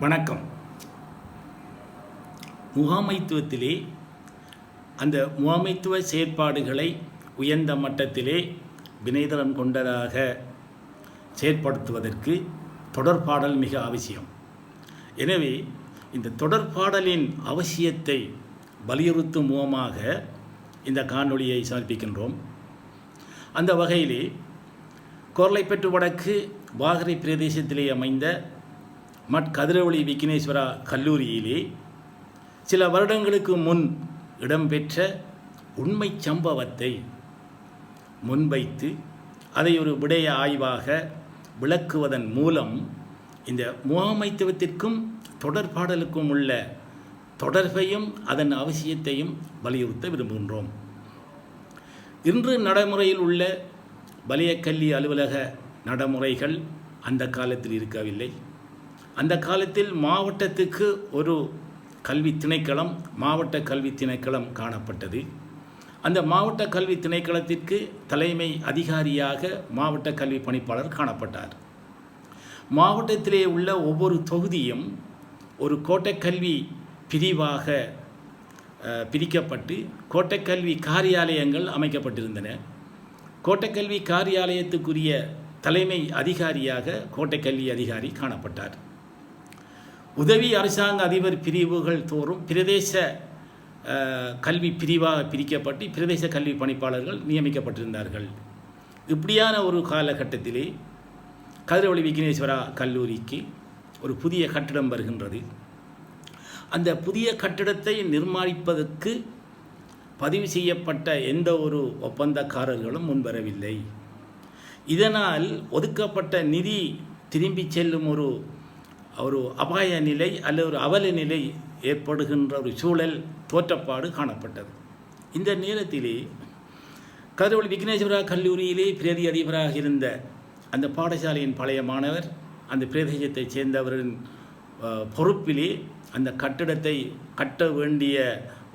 வணக்கம். முகாமைத்துவத்திலே அந்த முகாமைத்துவ செயற்பாடுகளை உயர்ந்த மட்டத்திலே வினைதளம் கொண்டதாக செயற்படுத்துவதற்கு தொடர்பாடல் மிக அவசியம். எனவே இந்த தொடர்பாடலின் அவசியத்தை வலியுறுத்தும் முகமாக இந்த காணொளியை சமர்ப்பிக்கின்றோம். அந்த வகையிலே கோர்லைப்பற்று வடக்கு வாகரை பிரதேசத்திலே அமைந்த மட் கதிரவழி விக்னேஸ்வரா கல்லூரியிலே சில வருடங்களுக்கு முன் இடம்பெற்ற உண்மை சம்பவத்தை முன்வைத்து அதை ஒரு விடய ஆய்வாக விளக்குவதன் மூலம் இந்த முகாமைத்துவத்திற்கும் தொடர்பாடலுக்கும் உள்ள தொடர்பையும் அதன் அவசியத்தையும் வலியுறுத்த விரும்புகின்றோம். இன்று நடைமுறையில் உள்ள வலயக்கல்வி அலுவலக நடைமுறைகள் அந்த காலத்தில் இருக்கவில்லை. அந்த காலத்தில் மாவட்டத்துக்கு ஒரு கல்வி திணைக்களம் மாவட்ட கல்வி திணைக்களம் காணப்பட்டது. அந்த மாவட்ட கல்வி திணைக்களத்திற்கு தலைமை அதிகாரியாக மாவட்ட கல்வி பணிப்பாளர் காணப்பட்டார். மாவட்டத்திலே உள்ள ஒவ்வொரு தொகுதியும் ஒரு கோட்டைக்கல்வி பிரிவாக பிரிக்கப்பட்டு கோட்டைக்கல்வி காரியாலயங்கள் அமைக்கப்பட்டிருந்தன. கோட்டைக்கல்வி காரியாலயத்துக்குரிய தலைமை அதிகாரியாக கோட்டைக்கல்வி அதிகாரி காணப்பட்டார். உதவி அரசாங்க அதிபர் பிரிவுகள் தோறும் பிரதேச கல்வி பிரிவாக பிரிக்கப்பட்டு பிரதேச கல்வி பணிப்பாளர்கள் நியமிக்கப்பட்டிருந்தார்கள். இப்படியான ஒரு காலகட்டத்திலே கதிரவழி விக்னேஸ்வரா கல்லூரிக்கு ஒரு புதிய கட்டிடம் வருகின்றது. அந்த புதிய கட்டிடத்தை நிர்மாணிப்பதற்கு பதிவு செய்யப்பட்ட எந்த ஒரு ஒப்பந்தக்காரர்களும் முன்வரவில்லை. இதனால் ஒதுக்கப்பட்ட நிதி திரும்பி செல்லும் ஒரு ஒரு அபாய நிலை அல்லது ஒரு அவல நிலை ஏற்படுகின்ற ஒரு சூழல் தோற்றப்பாடு காணப்பட்டது. இந்த நேரத்திலே கதிரவழி விக்னேஸ்வரா கல்லூரியிலே பிரதி அதிபராக இருந்த அந்த பாடசாலையின் பழைய மாணவர் அந்த பிரதேசத்தைச் சேர்ந்தவரின் பொறுப்பிலே அந்த கட்டிடத்தை கட்ட வேண்டிய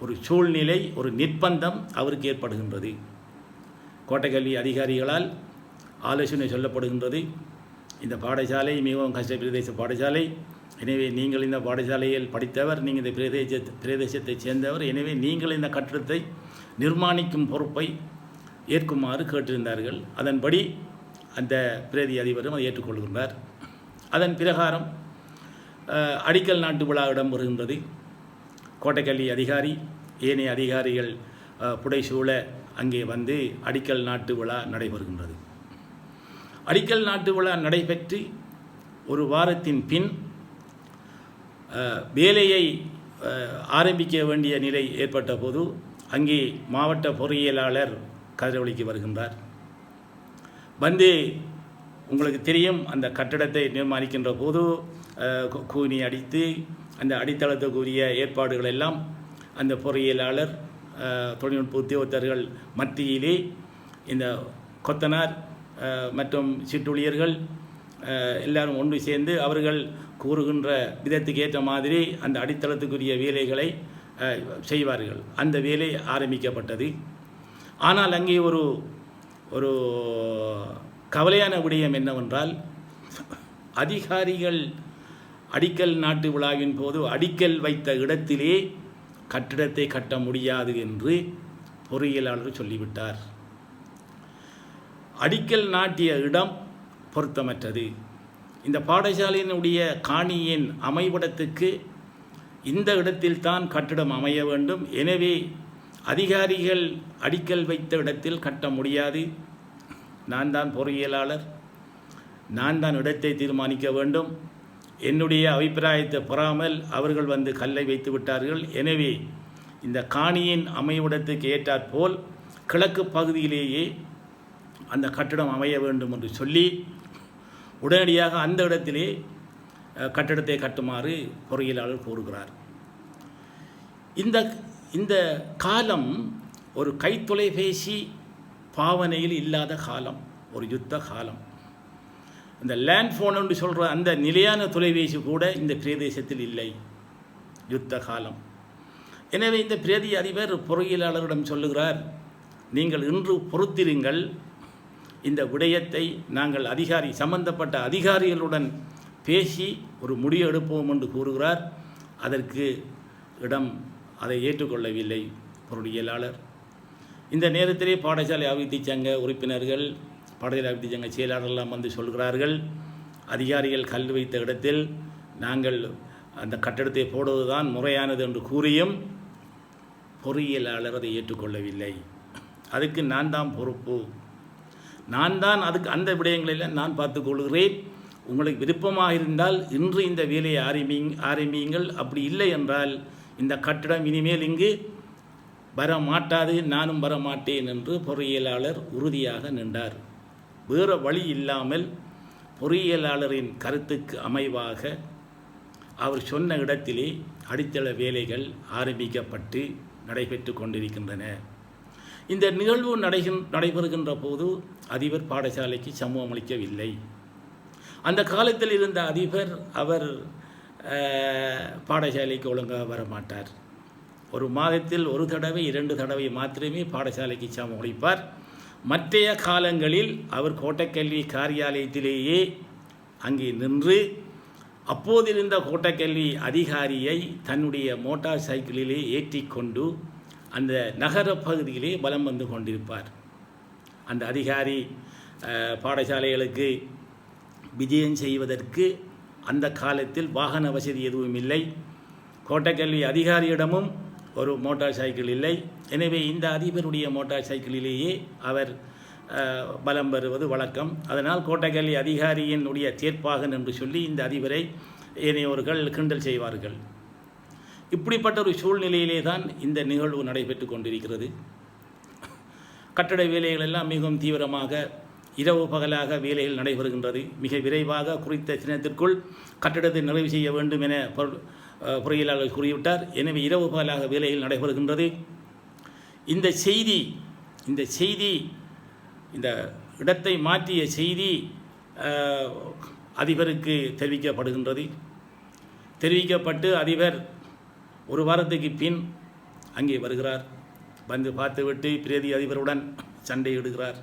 ஒரு சூழ்நிலை ஒரு நிர்பந்தம் அவருக்கு ஏற்படுகின்றது. கோட்டைக்கல்வி அதிகாரிகளால் ஆலோசனை சொல்லப்படுகின்றது. இந்த பாடசாலை மிகவும் கஷ்ட பிரதேச பாடசாலை. எனவே நீங்கள் இந்த பாடசாலையில் படித்தவர் நீங்கள் இந்த பிரதேச பிரதேசத்தைச் சேர்ந்தவர். எனவே நீங்கள் இந்த கட்டிடத்தை நிர்மாணிக்கும் பொறுப்பை ஏற்குமாறு கேட்டிருந்தார்கள். அதன்படி அந்த பிரதி அதிபரும் அதை ஏற்றுக்கொள்கின்றார். அதன் பிரகாரம் அடிக்கல் நாட்டு விழா இடம்பெறுகின்றது. கோட்டைக்கல்வி அதிகாரி ஏனைய அதிகாரிகள் புடைசூழ அங்கே வந்து அடிக்கல் நாட்டு விழா நடைபெறுகின்றது. அடிக்கல் நாட்டு விழா நடைபெற்று ஒரு வாரத்தின் பின் வேலையை ஆரம்பிக்க வேண்டிய நிலை ஏற்பட்ட போது அங்கே மாவட்ட பொறியியலாளர் கதிரவழிக்கு வருகின்றார். வந்து உங்களுக்கு தெரியும் அந்த கட்டடத்தை நிர்மாணிக்கின்ற போது கூனி அடித்து அந்த அடித்தளத்துக்குரிய ஏற்பாடுகள் எல்லாம் அந்த பொறியியலாளர் தொழில்நுட்ப உத்தியோகத்தர்கள் மத்தியிலே இந்த கொத்தனார் மற்றும் சிற்றுளியர்கள் எல்லாரும் ஒன்று சேர்ந்து அவர்கள் கூறுகின்ற விதத்துக்கு ஏற்ற மாதிரி அந்த அடித்தளத்துக்குரிய வேலைகளை செய்வார்கள். அந்த வேலை ஆரம்பிக்கப்பட்டது. ஆனால் அங்கே ஒரு ஒரு கவலையான விடயம் என்னவென்றால் அதிகாரிகள் அடிக்கல் நாட்டு விழாவின் போது அடிக்கல் வைத்த இடத்திலே கட்டிடத்தை கட்ட முடியாது என்று பொறியியலாளர் சொல்லிவிட்டார். அடிக்கல் நாட்டிய இடம் பொருத்தமற்றது. இந்த பாடசாலையினுடைய காணியின் அமைவிடத்துக்கு இந்த இடத்தில்தான் கட்டிடம் அமைய வேண்டும். எனவே அதிகாரிகள் அடிக்கல் வைத்த இடத்தில் கட்ட முடியாது. நான் தான் பொறியியலாளர். நான் தான் இடத்தை தீர்மானிக்க வேண்டும். என்னுடைய அபிப்பிராயத்தை பெறாமல் அவர்கள் வந்து கல்லை வைத்து விட்டார்கள். எனவே இந்த காணியின் அமைவிடத்துக்கு ஏற்றாற்போல் கிழக்கு பகுதியிலேயே அந்த கட்டிடம் அமைய வேண்டும் என்று சொல்லி உடனடியாக அந்த இடத்திலே கட்டிடத்தை கட்டுமாறு பொறியியலாளர் கூறுகிறார் இந்த இந்த காலம் ஒரு கைத்தொலைபேசி பாவனையில் இல்லாத காலம் ஒரு யுத்த காலம். இந்த லேண்ட் ஃபோன் என்று சொல்கிற அந்த நிலையான தொலைபேசி கூட இந்த பிரதேசத்தில் இல்லை யுத்த காலம். எனவே இந்த பிரதி அதிபர் பொறியியலாளரிடம் சொல்லுகிறார் நீங்கள் இன்று பொறுத்திருங்கள் இந்த விடயத்தை நாங்கள் அதிகாரி சம்பந்தப்பட்ட அதிகாரிகளுடன் பேசி ஒரு முடிவு எடுப்போம் என்று கூறுகிறார். அதற்கு இடம் அதை ஏற்றுக்கொள்ளவில்லை பொருளியலாளர். இந்த நேரத்திலே பாடசாலை அபிவிருத்தி சங்க உறுப்பினர்கள் பாடசாலை அபிவிருத்தி சங்க செயலாளர்லாம் வந்து சொல்கிறார்கள் அதிகாரிகள் கல் வைத்த இடத்தில் நாங்கள் அந்த கட்டடத்தை போடுவதுதான் முறையானது என்று கூறியும் பொறியியலாளர் அதை ஏற்றுக்கொள்ளவில்லை. அதுக்கு நான் தான் பொறுப்பு. நான் தான் அதுக்கு அந்த விடயங்களில் நான் பார்த்துக்கொள்கிறேன் உங்களுக்கு விருப்பமாக இருந்தால் இன்று இந்த வேலையை ஆரம்பி ஆரம்பியுங்கள். அப்படி இல்லை என்றால் இந்த கட்டிடம் இனிமேல் இங்கு வர மாட்டாது நானும் வர மாட்டேன் என்று பொறியியலாளர் உறுதியாக நின்றார். வேறு வழி இல்லாமல் பொறியியலாளரின் கருத்துக்கு அமைவாக அவர் சொன்ன இடத்திலே அடித்தள வேலைகள் ஆரம்பிக்கப்பட்டு நடைபெற்று கொண்டிருக்கின்றன. இந்த நிகழ்வு நடைகின் நடைபெறுகின்ற போது அதிபர் பாடசாலைக்கு சமூகம் அளிக்கவில்லை. அந்த காலத்தில் இருந்த அதிபர் அவர் பாடசாலைக்கு ஒழுங்காக வர மாட்டார் ஒரு மாதத்தில் ஒரு தடவை இரண்டு தடவை மாத்திரமே பாடசாலைக்கு சமம் அளிப்பார். மற்றைய காலங்களில் அவர் கோட்டக்கல்வி காரியாலயத்திலேயே அங்கே நின்று அப்போதிருந்த கோட்டக்கல்வி அதிகாரியை தன்னுடைய மோட்டார் சைக்கிளிலே ஏற்றிக்கொண்டு அந்த நகர பகுதியிலே பலம் வந்து கொண்டிருப்பார். அந்த அதிகாரி பாடசாலைகளுக்கு விஜயம் செய்வதற்கு அந்த காலத்தில் வாகன வசதி எதுவும் இல்லை. கோட்டக்கல்வி அதிகாரியிடமும் ஒரு மோட்டார் சைக்கிள் இல்லை. எனவே இந்த அதிபருடைய மோட்டார் சைக்கிளிலேயே அவர் பலம் பெறுவது வழக்கம். அதனால் கோட்டக்கல்வி அதிகாரியினுடைய தீர்ப்பாகன் என்று சொல்லி இந்த அதிபரை ஏனையோர்கள் கிண்டல் செய்வார்கள். இப்படிப்பட்ட ஒரு சூழ்நிலையிலே தான் இந்த நிகழ்வு நடைபெற்று கொண்டிருக்கிறது. கட்டட வேலைகள் எல்லாம் மிகவும் தீவிரமாக இரவு பகலாக வேலைகள் நடைபெறுகின்றது. மிக விரைவாக குறித்த தினத்திற்குள் கட்டடத்தை நிறைவு செய்ய வேண்டும் என பொருள் பொறியியலாளர் கூறிவிட்டார். எனவே இரவு பகலாக வேலைகள் நடைபெறுகின்றது. இந்த செய்தி இந்த செய்தி இந்த இடத்தை மாற்றிய செய்தி அதிபருக்கு தெரிவிக்கப்படுகின்றது. தெரிவிக்கப்பட்டு அதிபர் ஒரு வாரத்துக்கு பின் அங்கே வருகிறார். வந்து பார்த்துவிட்டு பிரதி அதிபருடன் சண்டையிடுகிறார்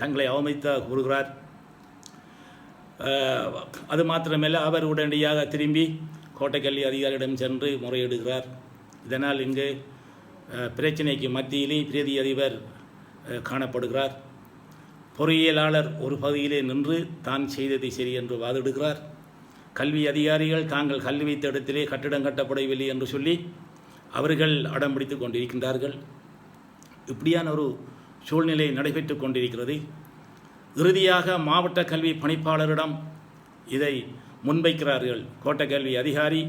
தங்களை அவமதித்த கூறுகிறார். அது மாத்திரமல்ல அவர் உடனடியாக திரும்பி கோட்டைக்கல்வி அதிகாரியிடம் சென்று முறையிடுகிறார். இதனால் இங்கு பிரச்சனைக்கு பிரச்சினைக்கு மத்தியிலே பிரதி அதிபர் காணப்படுகிறார். பொறியியலாளர் ஒரு பகுதியிலே நின்று தான் செய்ததை சரி என்று வாதிடுகிறார். கல்வி அதிகாரிகள் தாங்கள் கல்வி வைத்த இடத்திலே கட்டிடம் கட்டப்படவில்லை என்று சொல்லி அவர்கள் அடம் பிடித்து கொண்டிருக்கின்றார்கள். இப்படியான ஒரு சூழ்நிலை நடைபெற்று கொண்டிருக்கிறது. இறுதியாக மாவட்ட கல்வி பணிப்பாளரிடம் இதை முன்வைக்கிறார்கள். கோட்ட கல்வி அதிகாரி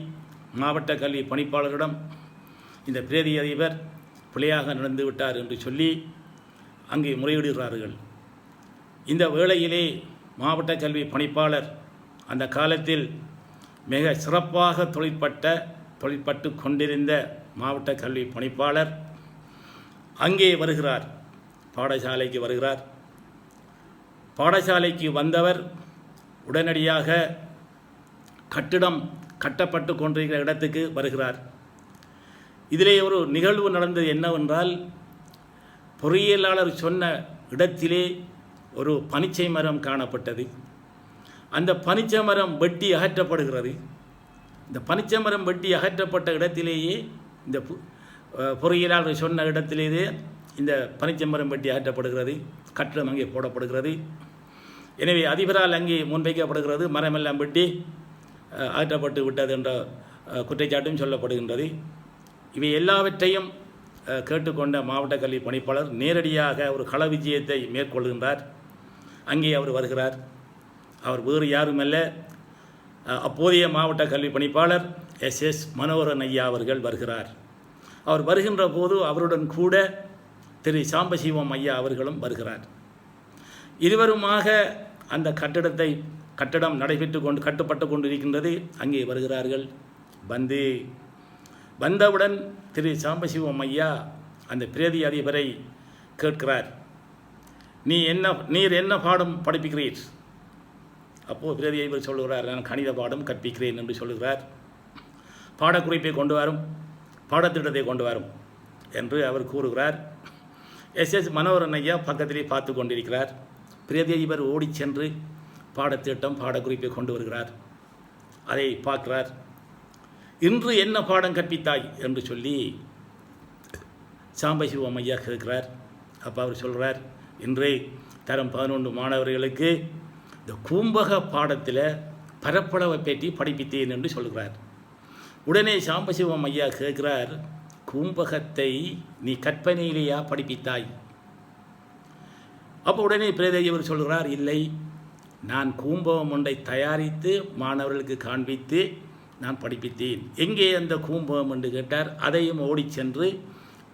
மாவட்ட கல்வி பணிப்பாளரிடம் இந்த பிரதி அதிபர் பிழையாக நடந்து விட்டார் என்று சொல்லி அங்கே முறையிடுகிறார்கள். இந்த வேளையிலே மாவட்ட கல்வி பணிப்பாளர் அந்த காலத்தில் மிக சிறப்பாக தொழிற்பட்ட தொழிற்பட்டு கொண்டிருந்த மாவட்ட கல்வி பணிப்பாளர் அங்கே வருகிறார். பாடசாலைக்கு வருகிறார். பாடசாலைக்கு வந்தவர் உடனடியாக கட்டிடம் கட்டப்பட்டு கொண்டிருக்கிற இடத்துக்கு வருகிறார். இதிலே ஒரு நிகழ்வு நடந்தது என்னவென்றால் பொறியியலாளர் சொன்ன இடத்திலே ஒரு பனிச்சை மரம் காணப்பட்டது. அந்த பனிச்சமரம் வெட்டி அகற்றப்படுகிறது. இந்த பனிச்சமரம் வெட்டி அகற்றப்பட்ட இடத்திலேயே இந்த பு- பொறியியலாளர் சொன்ன இடத்திலேயே இந்த பனிச்சமரம் வெட்டி அகற்றப்படுகிறது. கட்டிடம் அங்கே போடப்படுகிறது. எனவே அதிபரால் அங்கே முன்வைக்கப்படுகிறது. மரமெல்லாம் வெட்டி அகற்றப்பட்டு விட்டது என்ற குற்றச்சாட்டும் சொல்லப்படுகின்றது. இவை எல்லாவற்றையும் கேட்டுக்கொண்ட மாவட்ட கல்வி பணிப்பாளர் நேரடியாக ஒரு கள விஜயத்தை மேற்கொள்கின்றார். அங்கே அவர் வருகிறார். அவர் வேறு யாருமல்ல. அப்போதைய மாவட்ட கல்வி பணிப்பாளர் எஸ். எஸ். மனோகரன் ஐயா அவர்கள் வருகிறார். அவர் வருகின்ற போது அவருடன் கூட திரு. சாம்பசிவம் ஐயா அவர்களும் வருகிறார். இருவருமாக அந்த கட்டிடத்தை கட்டடம் நடைபெற்று கொண்டு கட்டுப்பட்டு கொண்டிருக்கின்றது அங்கே வருகிறார்கள். வந்து வந்தவுடன் திரு. சாம்பசிவம் ஐயா அந்த பிரதி அதிபரை கேட்கிறார். நீ என்ன நீர் என்ன பாடம் படிப்புகிறீர் அப்போது பிரதி அதிபர் சொல்லுகிறார் நான் கணித பாடம் கற்பிக்கிறேன் என்று சொல்லுகிறார். பாடக்குறிப்பை கொண்டு வரும் பாடத்திட்டத்தை கொண்டு வரும் என்று அவர் கூறுகிறார். எஸ். எஸ். மனோகரன் ஐயா பக்கத்திலே பார்த்து கொண்டிருக்கிறார். பிரதி அதிபர் ஓடிச் சென்று பாடத்திட்டம் பாடக்குறிப்பை கொண்டு வருகிறார். அதை பார்க்கிறார். இன்று என்ன பாடம் கற்பித்தாய்? என்று சொல்லி சாம்பசிவம் ஐயா கேட்கிறார். அப்போ அவர் சொல்கிறார் இன்று தரம் பதினொன்று மாணவர்களுக்கு இந்த கூம்பக பாடத்தில் பரப்பளவை பற்றி படிப்பித்தேன் என்று சொல்கிறார். உடனே சாம்பசிவம் ஐயா கேட்கிறார் கூம்பகத்தை நீ கற்பனையிலேயா படிப்பித்தாய்? அப்போ உடனே பிரேதையவர் சொல்கிறார் இல்லை நான் கூம்பகம் ஒன்றை தயாரித்து மாணவர்களுக்கு காண்பித்து நான் படிப்பித்தேன். எங்கே அந்த கூம்பகம் என்று கேட்டார் அதையும் ஓடி சென்று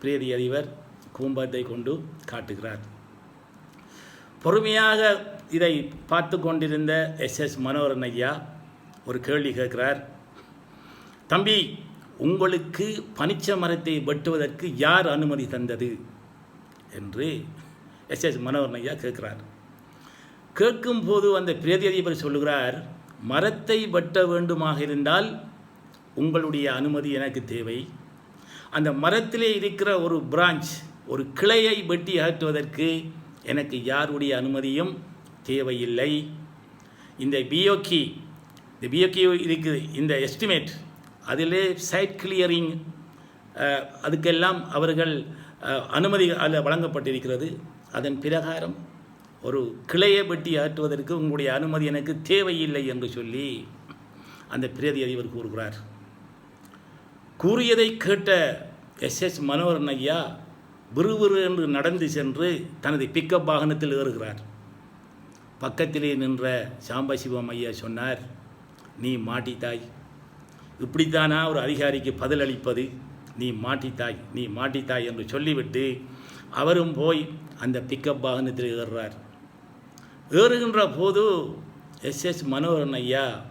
பிரேதி அதிபர் கூம்பத்தை கொண்டு காட்டுகிறார். பொறுமையாக இதை பார்த்து கொண்டிருந்த எஸ் எஸ் மனோகரன் ஐயா ஒரு கேள்வி கேட்கிறார். தம்பி உங்களுக்கு பனிச்ச மரத்தை வெட்டுவதற்கு யார் அனுமதி தந்தது? என்று எஸ் எஸ் மனோகரன் ஐயா கேட்கிறார். கேட்கும்போது அந்த பிரதி அதிபர் சொல்லுகிறார் மரத்தை வெட்ட வேண்டுமாக இருந்தால் உங்களுடைய அனுமதி எனக்கு தேவை. அந்த மரத்திலே இருக்கிற ஒரு பிரான்ச் ஒரு கிளையை வெட்டி அகற்றுவதற்கு எனக்கு யாருடைய அனுமதியும் தேவையில்லை. இந்த பிஓகி இந்த பிஓகி இருக்குது இந்த எஸ்டிமேட் அதிலே சைட் கிளியரிங் அதுக்கெல்லாம் அவர்கள் அனுமதி அதில் வழங்கப்பட்டிருக்கிறது. அதன் பிரகாரம் ஒரு கிளையை வெட்டி ஆற்றுவதற்கு உங்களுடைய அனுமதி எனக்கு தேவையில்லை என்று சொல்லி அந்த பிரதி அதிபர் கூறுகிறார். கூறியதை கேட்ட எஸ் எஸ் மனோகரன் ஐயா விறுவிறு என்று நடந்து சென்று தனது பிக்கப் வாகனத்தில் ஏறுகிறார். பக்கத்திலே நின்ற சாம்பசிவம் ஐயா சொன்னார் நீ மாட்டித்தாய். இப்படித்தானா ஒரு அதிகாரிக்கு பதிலளிப்பது? நீ மாட்டித்தாய் நீ மாட்டித்தாய் என்று சொல்லிவிட்டு அவரும் போய் அந்த பிக்கப் வாகனத்தில் ஏறுறார். ஏறுகின்ற போது எஸ். எஸ். மனோகரன் ஐயா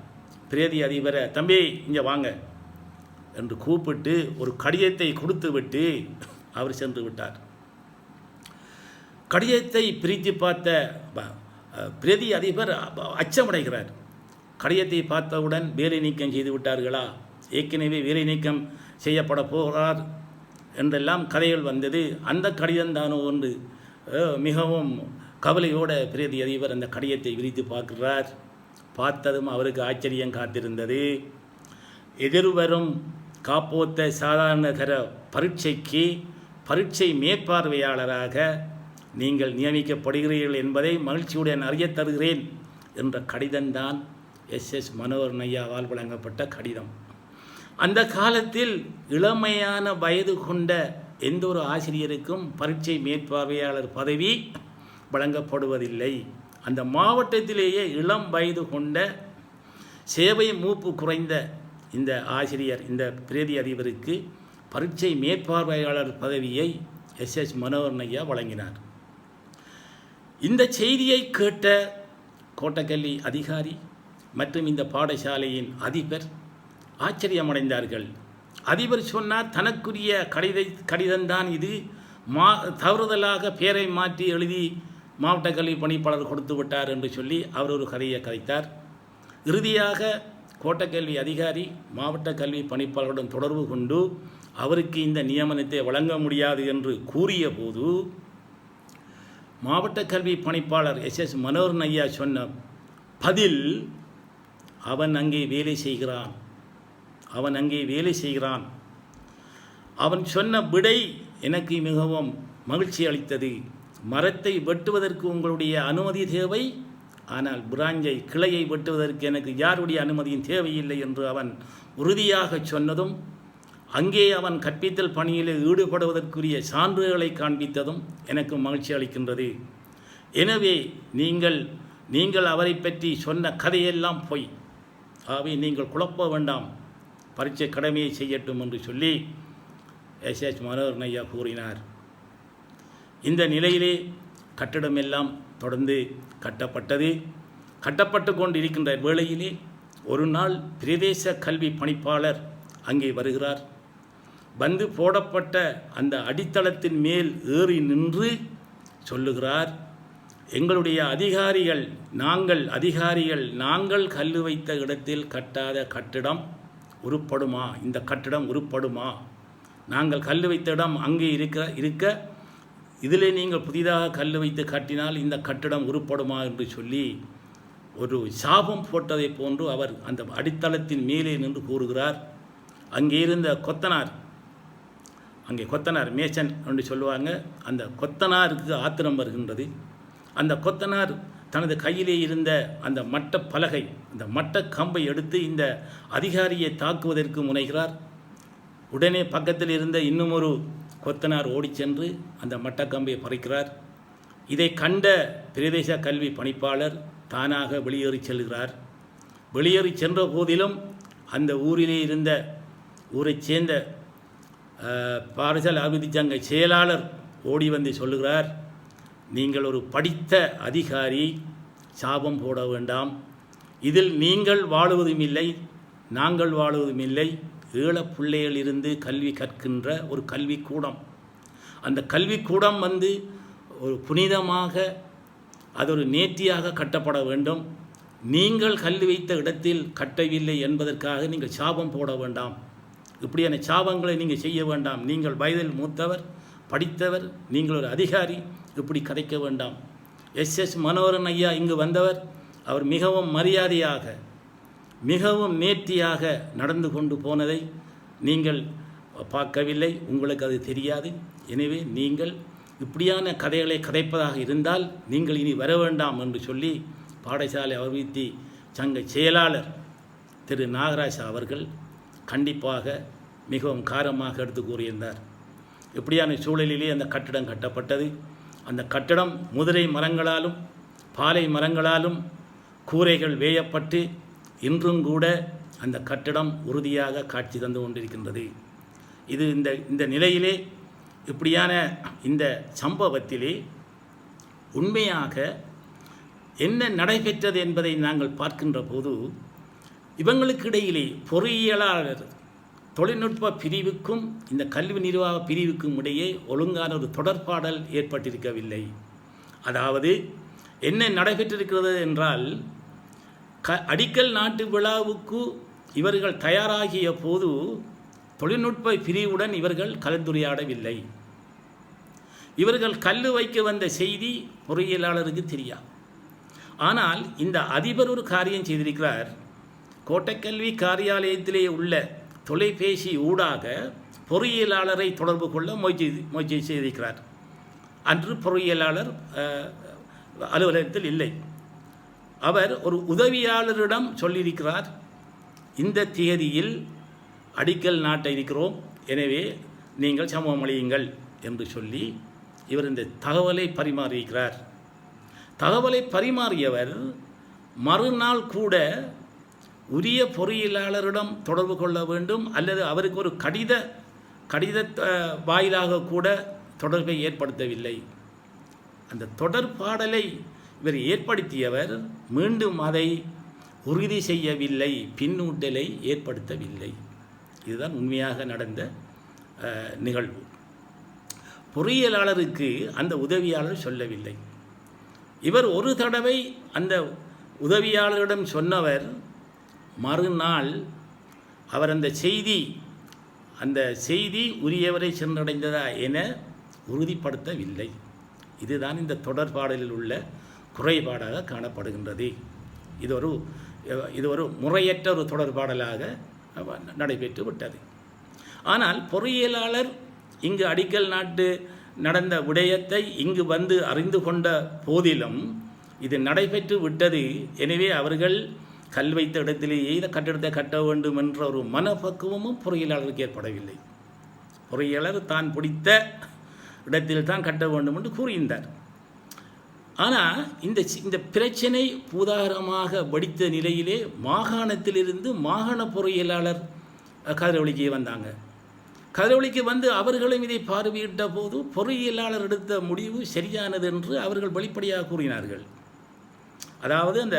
பிரேதி அதிபரை தம்பி இங்கே வாங்க என்று கூப்பிட்டு ஒரு கடிதத்தை கொடுத்து விட்டு அவர் சென்று விட்டார். கடிதத்தை பிரித்து பார்த்த ப- பிரதி அதிபர் அச்சமடைகிறார். கடிதத்தை பார்த்தவுடன் வேலை நீக்கம் செய்து விட்டார்களா? ஏற்கனவே வேலை நீக்கம் செய்யப்பட போகிறார் என்றெல்லாம் கதைகள் வந்தது. அந்த கடிதம்தானோ ஒன்று மிகவும் கவலையோட பிரதி அதிபர் அந்த கடிதத்தை விரித்து பார்க்கிறார். பார்த்ததும் அவருக்கு ஆச்சரியம் காத்திருந்தது. எதிர்வரும் காப்போத்த சாதாரண தர பரீட்சைக்கு பரீட்சை மேற்பார்வையாளராக நீங்கள் நியமிக்கப்படுகிறீர்கள் என்பதை மகிழ்ச்சியுடன் அறியத் தருகிறேன் என்ற கடிதம்தான் எஸ் எஸ் மனோகரன் ஐயாவால் வழங்கப்பட்ட கடிதம். அந்த காலத்தில் இளமையான வயது கொண்ட எந்த ஒரு ஆசிரியருக்கும் பரீட்சை மேற்பார்வையாளர் பதவி வழங்கப்படுவதில்லை. அந்த மாவட்டத்திலேயே இளம் வயது கொண்ட சேவை மூப்பு குறைந்த இந்த ஆசிரியர் இந்த பிரதி அதிபருக்கு பரீட்சை மேற்பார்வையாளர் பதவியை எஸ் எஸ் மனோகரன் ஐயா வழங்கினார். இந்த செய்தியை கேட்ட கோட்டக்கல்லி அதிகாரி மற்றும் இந்த பாடசாலையின் அதிபர் ஆச்சரியமடைந்தார்கள். அதிபர் சொன்னார் தனக்குரிய கடித கடிதம்தான் இது. மா தவறுதலாக பெயரை மாற்றி எழுதி மாவட்ட கல்வி பணிப்பாளர் கொடுத்து விட்டார் என்று சொல்லி அவர் ஒரு கதையை கதைத்தார். இறுதியாக கோட்டக்கல்வி அதிகாரி மாவட்ட கல்வி பணிப்பாளருடன் தொடர்பு கொண்டு அவருக்கு இந்த நியமனத்தை வழங்க முடியாது என்று கூறிய போது மாவட்ட கல்வி பணிப்பாளர் எஸ் எஸ் மனோகரன் ஐயா சொன்ன பதில் அவன் அங்கே வேலை செய்கிறான். அவன் அங்கே வேலை செய்கிறான். அவன் சொன்ன விடை எனக்கு மிகவும் மகிழ்ச்சி அளித்தது. மரத்தை வெட்டுவதற்கு உங்களுடைய அனுமதி தேவை. ஆனால் பிராஞ்சை கிளையை வெட்டுவதற்கு எனக்கு யாருடைய அனுமதியும் தேவையில்லை என்று அவன் உறுதியாக சொன்னதும் அங்கே அவன் கற்பித்தல் பணியில் ஈடுபடுவதற்குரிய சான்றுகளை காண்பித்ததும் எனக்கு மகிழ்ச்சி அளிக்கின்றது. எனவே நீங்கள் நீங்கள் அவரை பற்றி சொன்ன கதையெல்லாம் பொய். ஆகவே நீங்கள் குழப்ப வேண்டாம். பரீட்சை கடமையை செய்யட்டும் என்று சொல்லி எஸ். எஸ். மனோகரன் ஐயா கூறினார். இந்த நிலையிலே கட்டடம் எல்லாம் தொடர்ந்து கட்டப்பட்டது. கட்டப்பட்டு கொண்டிருக்கின்ற வேளையிலே ஒரு நாள் பிரதேச கல்வி பணிப்பாளர் அங்கே வருகிறார். வந்து போடப்பட்ட அந்த அடித்தளத்தின் மேல் ஏறி நின்று சொல்லுகிறார் எங்களுடைய அதிகாரிகள் நாங்கள் அதிகாரிகள் நாங்கள் கல் வைத்த இடத்தில் கட்டாத கட்டிடம் உருப்படுமா? இந்த கட்டிடம் உருப்படுமா? நாங்கள் கல் வைத்த இடம் அங்கே இருக்க இருக்க இதிலே நீங்கள் புதிதாக கல் வைத்து கட்டினால் இந்த கட்டிடம் உருப்படுமா? என்று சொல்லி ஒரு சாபம் போட்டதை போன்று அவர் அந்த அடித்தளத்தின் மேலே நின்று கூறுகிறார். அங்கே இருந்த கொத்தனார் அங்கே கொத்தனார் மேச்சன் என்று சொல்லுவாங்க. அந்த கொத்தனாருக்கு ஆத்திரம் வருகின்றது. அந்த கொத்தனார் தனது கையிலே இருந்த அந்த மட்ட பலகை அந்த மட்ட கம்பை எடுத்து இந்த அதிகாரியை தாக்குவதற்கு முனைகிறார். உடனே பக்கத்தில் இருந்த இன்னுமொரு கொத்தனார் ஓடிச் சென்று அந்த மட்டக்கம்பை பறிக்கிறார். இதை கண்ட பிரதேச கல்வி பணிப்பாளர் தானாக வெளியேறி செல்கிறார். வெளியேறி சென்ற போதிலும் அந்த ஊரிலே இருந்த ஊரைச் சேர்ந்த பாடசாலை அபிவிருத்தி சங்க செயலாளர் ஓடி வந்து சொல்லுகிறார் நீங்கள் ஒரு படித்த அதிகாரி சாபம் போட வேண்டாம். இதில் நீங்கள் வாழுவதும் இல்லை நாங்கள் வாழுவதும் இல்லை. ஈழப் இருந்து கல்வி கற்கின்ற ஒரு கல்விக்கூடம். அந்த கல்விக்கூடம் வந்து ஒரு புனிதமாக அது ஒரு நேர்த்தியாக கட்டப்பட வேண்டும். நீங்கள் கல்வி வைத்த இடத்தில் கட்டவில்லை என்பதற்காக நீங்கள் சாபம் போட வேண்டாம். இப்படியான சாபங்களை நீங்கள் செய்ய வேண்டாம். நீங்கள் வயதில் மூத்தவர் படித்தவர் நீங்கள் ஒரு அதிகாரி இப்படி கதைக்க வேண்டாம். எஸ் எஸ் மனோகரன் ஐயா இங்கு வந்தவர் அவர் மிகவும் மரியாதையாக மிகவும் நேர்த்தியாக நடந்து கொண்டு போனதை நீங்கள் பார்க்கவில்லை உங்களுக்கு அது தெரியாது. எனவே நீங்கள் இப்படியான கதைகளை கதைப்பதாக இருந்தால் நீங்கள் இனி வர வேண்டாம் என்று சொல்லி பாடசாலை அபிவிருத்தி சங்க செயலாளர் திரு நாகராஜ் அவர்கள் கண்டிப்பாக மிகவும் காரமாக எடுத்து கூறியிருந்தார். இப்படியான சூழலிலே அந்த கட்டிடம் கட்டப்பட்டது? அந்த கட்டடம் முதிரை மரங்களாலும் பாலை மரங்களாலும் கூரைகள் வேயப்பட்டு இன்றும் கூட அந்த கட்டடம் உறுதியாக காட்சி தந்து கொண்டிருக்கின்றது. இது இந்த இந்த நிலையிலே இப்படியான இந்த சம்பவத்திலே உண்மையாக என்ன நடைபெற்றது என்பதை நாங்கள் பார்க்கின்ற போது இவங்களுக்கு இடையிலே பொறியியலாளர் தொழில்நுட்ப பிரிவுக்கும் இந்த கல்வி நிர்வாக பிரிவுக்கும் இடையே ஒழுங்கான ஒரு தொடர்பாடல் ஏற்பட்டிருக்கவில்லை. அதாவது என்ன நடைபெற்றிருக்கிறது என்றால் க அடிக்கல் நாட்டு விழாவுக்கு இவர்கள் தயாராகிய போது தொழில்நுட்ப பிரிவுடன் இவர்கள் கலந்துரையாடவில்லை. இவர்கள் கல்லு வைக்க வந்த செய்தி பொறியியலாளருக்கு தெரியாது ஆனால் இந்த அதிபர் ஒரு காரியம் செய்திருக்கிறார். கோட்டக்கல்வி காரியாலயத்திலே உள்ள தொலைபேசி ஊடாக பொறியியலாளரை தொடர்பு கொள்ள முயற்சி முயற்சி செய்திருக்கிறார். அன்று பொறியியலாளர் அலுவலகத்தில் இல்லை. அவர் ஒரு உதவியாளரிடம் சொல்லியிருக்கிறார் இந்த தேதியில் அடிக்கல் நாட்ட இருக்கிறோம். எனவே நீங்கள் சமூகம் அழியுங்கள் என்று சொல்லி இவர் இந்த தகவலை பரிமாறியிருக்கிறார். தகவலை பரிமாறியவர் மறுநாள் கூட உரிய பொறியியலாளரிடம் தொடர்பு கொள்ள வேண்டும் அல்லது அவருக்கு ஒரு கடித கடித வாயிலாக கூட தொடர்பை ஏற்படுத்தவில்லை. அந்த தொடர்பாடலை இவர் ஏற்படுத்தியவர் மீண்டும் அதை உறுதி செய்யவில்லை பின்னூட்டலை ஏற்படுத்தவில்லை. இதுதான் உண்மையாக நடந்த நிகழ்வு. பொறியியலாளருக்கு அந்த உதவியாளர் சொல்லவில்லை. இவர் ஒரு தடவை அந்த உதவியாளரிடம் சொன்னவர் மறுநாள் அவர் அந்த செய்தி அந்த செய்தி உரியவரை சென்றடைந்ததா என உறுதிப்படுத்தவில்லை. இதுதான் இந்த தொடர்பாடலில் உள்ள குறைபாடாக காணப்படுகின்றது. இது ஒரு இது ஒரு முறையற்ற ஒரு தொடர்பாடலாக நடைபெற்று விட்டது. ஆனால் பொறியியலாளர் இங்கு அடிக்கல் நாட்டு நடந்த விடயத்தை இங்கு வந்து அறிந்து கொண்ட போதிலும் இது நடைபெற்று விட்டது. எனவே அவர்கள் கல் வைத்த இடத்திலேயே இந்த கட்டிடத்தை கட்ட வேண்டும் என்ற ஒரு மனப்பக்குவமும் பொறியியலாளருக்கு ஏற்படவில்லை. பொறியியலாளர் தான் பிடித்த இடத்தில் தான் கட்ட வேண்டும் என்று கூறியிருந்தார். ஆனால் இந்த சி- இந்த பிரச்சனை பூதாகரமாக வடித்த நிலையிலே மாகாணத்திலிருந்து மாகாண பொறியியலாளர் அஹ், வந்தாங்க. கதிரொலிக்கு வந்து அவர்களும் இதை பார்வையிட்ட போது பொறியியலாளர் எடுத்த முடிவு சரியானது என்று அவர்கள் வெளிப்படையாக கூறினார்கள். அதாவது அந்த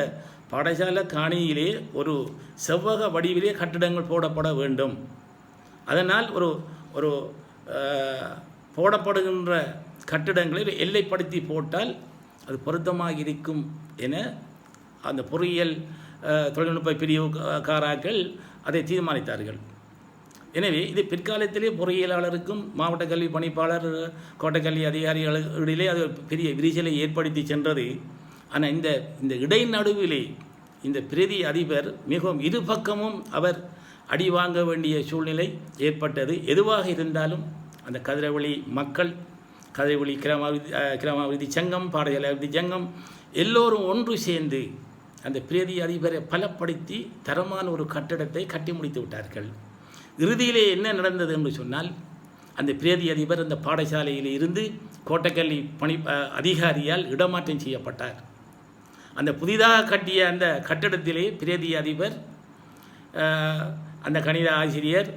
பாடசாலை காணியிலே ஒரு செவ்வக வடிவிலே கட்டிடங்கள் போடப்பட வேண்டும். அதனால் ஒரு ஒரு போடப்படுகின்ற கட்டிடங்களில் எல்லைப்படுத்தி போட்டால் அது பொருத்தமாக இருக்கும் என அந்த பொறியியல் தொழில்நுட்ப தொழில்நுட்ப பிரிவுக்காராக்கள் அதை தீர்மானித்தார்கள். எனவே இது பிற்காலத்திலே பொறியியலாளருக்கும் மாவட்ட கல்வி பணிப்பாளர் கோட்டக்கல்வி அதிகாரிகளிடையிலே அது பெரிய விரிசலை ஏற்படுத்தி சென்றது. ஆனால் இந்த இந்த இடைநடுவிலே இந்த பிரதி அதிபர் மிகவும் இருபக்கமும் அவர் அடி வாங்க வேண்டிய சூழ்நிலை ஏற்பட்டது. எதுவாக இருந்தாலும் அந்த கதிரவழி மக்கள் கதிரவழி கிராமாபிவிருத்தி அஹ், சங்கம் பாடசாலை அபிவிருத்தி சங்கம் எல்லோரும் ஒன்று சேர்ந்து அந்த பிரதி அதிபரை பலப்படுத்தி தரமான ஒரு கட்டடத்தை கட்டி முடித்து விட்டார்கள். இறுதியிலே என்ன நடந்தது என்று சொன்னால் அந்த பிரதி அதிபர் அந்த பாடசாலையில் இருந்து கோட்டக்கல்லி பணி அதிகாரியால் இடமாற்றம் செய்யப்பட்டார். அந்த புதிதாக கட்டிய அந்த கட்டடத்திலே பிரதி அதிபர் அந்த கணித ஆசிரியர்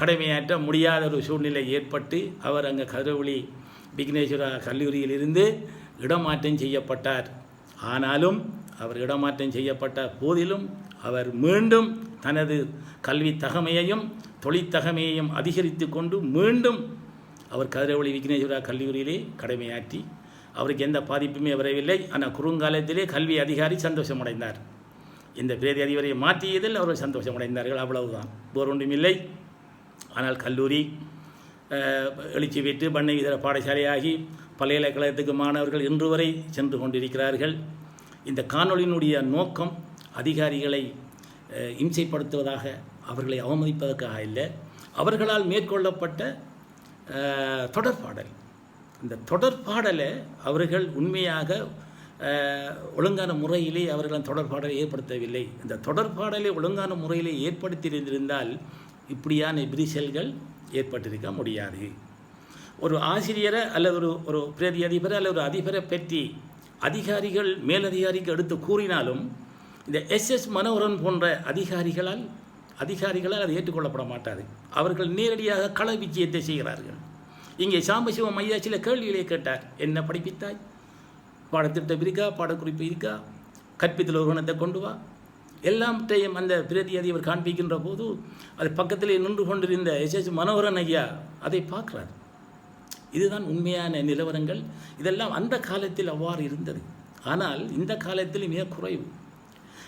கடமையாற்ற முடியாத ஒரு சூழ்நிலை ஏற்பட்டு அவர் அங்கே கதிரவழி விக்னேஸ்வரா கல்லூரியிலிருந்து இடமாற்றம் செய்யப்பட்டார். ஆனாலும் அவர் இடமாற்றம் செய்யப்பட்ட போதிலும் அவர் மீண்டும் தனது கல்வி தகமையையும் தொழிற்தகமையையும் அதிகரித்து கொண்டு மீண்டும் அவர் கதிரவழி விக்னேஸ்வரா கல்லூரியிலே கடமையாற்றி அவருக்கு எந்த பாதிப்புமே வரவில்லை. ஆனால் குறுங்காலத்திலே கல்வி அதிகாரி சந்தோஷமடைந்தார். இந்த பிரதி அதிபரை மாற்றியதில் அவர்கள் சந்தோஷமடைந்தார்கள். அவ்வளவுதான். வேறு ஒன்றுமில்லை ஆனால் கல்லூரி எழுச்சி பெற்று பண்ணை இதர பாடசாலையாகி பல்கலைக்கழகத்துக்கு மாணவர்கள் இன்று வரை சென்று கொண்டிருக்கிறார்கள். இந்த காணொலியினுடைய நோக்கம் அதிகாரிகளை இம்சைப்படுத்துவதாக அவர்களை அவமதிப்பதற்காக இல்லை. அவர்களால் மேற்கொள்ளப்பட்ட தொடர்பாடல். இந்த தொடர்பாடலை அவர்கள் உண்மையாக ஒழுங்கான முறையிலே அவர்கள் தொடர்பாடலை ஏற்படுத்தவில்லை. இந்த தொடர்பாடலை ஒழுங்கான முறையிலே ஏற்படுத்தியிருந்திருந்தால் இப்படியான விரிசல்கள் ஏற்பட்டிருக்க முடியாது. ஒரு ஆசிரியரை அல்லது ஒரு ஒரு பிரதி அதிபரை அல்லது ஒரு அதிபரை பற்றி அதிகாரிகள் மேலதிகாரிக்கு எடுத்து கூறினாலும் இந்த எஸ்எஸ் மனோகரன் போன்ற அதிகாரிகளால் அதிகாரிகளால் அது ஏற்றுக்கொள்ளப்பட மாட்டாது. அவர்கள் நேரடியாக கள விஜயத்தை செய்கிறார்கள். இங்கே சாம்பசிவம் ஐயா சில கேள்விகளை கேட்டார். என்ன படிப்பித்தாய்? பாடத்திட்டம் இருக்கா பாடக்குறிப்பு இருக்கா? கற்பித்தல் ஒருவனத்தை கொண்டு வா. எல்லாத்தையும் அந்த பிரதி அதிபர் காண்பிக்கின்ற போது அது பக்கத்திலே நின்று கொண்டிருந்த எஸ் எஸ் மனோகரன் ஐயா அதை பார்க்குறார். இதுதான் உண்மையான நிலவரங்கள். இதெல்லாம் அந்த காலத்தில் அவ்வாறு இருந்தது. ஆனால் இந்த காலத்தில் மிக குறைவு.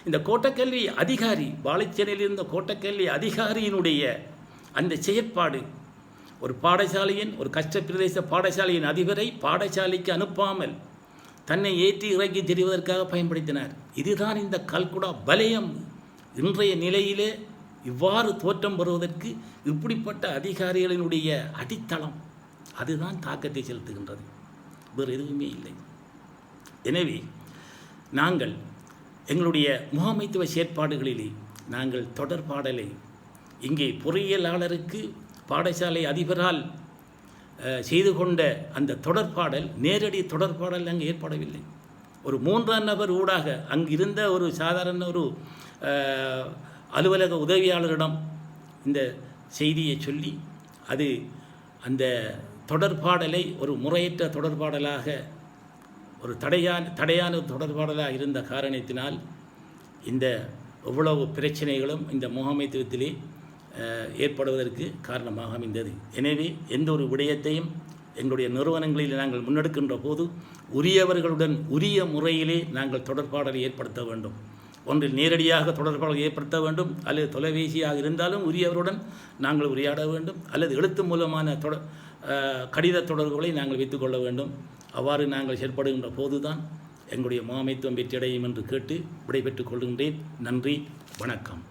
இந்த கோட்டக்கல்வி அதிகாரி வாழைச்சேனையில் இருந்த கோட்டக்கல்வி அதிகாரியினுடைய அந்த செயற்பாடு ஒரு பாடசாலையின் ஒரு கஷ்ட பிரதேச பாடசாலையின் அதிபரை பாடசாலைக்கு அனுப்பாமல் தன்னை ஏற்றி இறக்கி தெரிவதற்காக பயன்படுத்தினார். இதுதான் இந்த கல்குடா பலயம் இன்றைய நிலையிலே இவ்வாறு தோற்றம் பெறுவதற்கு இப்படிப்பட்ட அதிகாரிகளினுடைய அடித்தளம். அதுதான் தாக்கத்தை செலுத்துகின்றது. வேறு எதுவுமே இல்லை. எனவே நாங்கள் எங்களுடைய முகாமைத்துவ செயற்பாடுகளிலே நாங்கள் தொடர்பாடலை இங்கே பொறியியலாளருக்கு பாடசாலை அதிபரால் செய்து கொண்ட அந்த தொடர்பாடல் நேரடி தொடர்பாடல் அங்கு ஏற்படவில்லை. ஒரு மூன்றாம் நபர் ஊடாக அங்கு இருந்த ஒரு சாதாரண ஒரு அலுவலக உதவியாளரிடம் இந்த செய்தியை சொல்லி அது அந்த தொடர்பாடலை ஒரு முறையற்ற தொடர்பாடலாக ஒரு தடையான தடையான ஒரு தொடர்பாடலாக இருந்த காரணத்தினால் இந்த இவ்வளவு பிரச்சனைகளும் இந்த முகாமைத்துவத்திலே ஏற்படுவதற்கு காரணமாக அமைந்தது எனவே எந்த ஒரு விடயத்தையும் எங்களுடைய நிறுவனங்களில் நாங்கள் முன்னெடுக்கின்ற போது உரியவர்களுடன் உரிய முறையிலே நாங்கள் தொடர்பாடலை ஏற்படுத்த வேண்டும். ஒன்றில் நேரடியாக தொடர்பாடலை ஏற்படுத்த வேண்டும். அல்லது தொலைபேசியாக இருந்தாலும் உரியவருடன் நாங்கள் உரையாட வேண்டும். அல்லது எழுத்து மூலமான தொட கடித தொடர்புகளை நாங்கள் வைத்துக்கொள்ள வேண்டும். அவ்வாறு நாங்கள் செயற்படுகின்ற போதுதான் எங்களுடைய மாமைத்துவம் வெற்றியடையும் என்று கேட்டு விடைபெற்றுக் கொள்கின்றேன். நன்றி. வணக்கம்.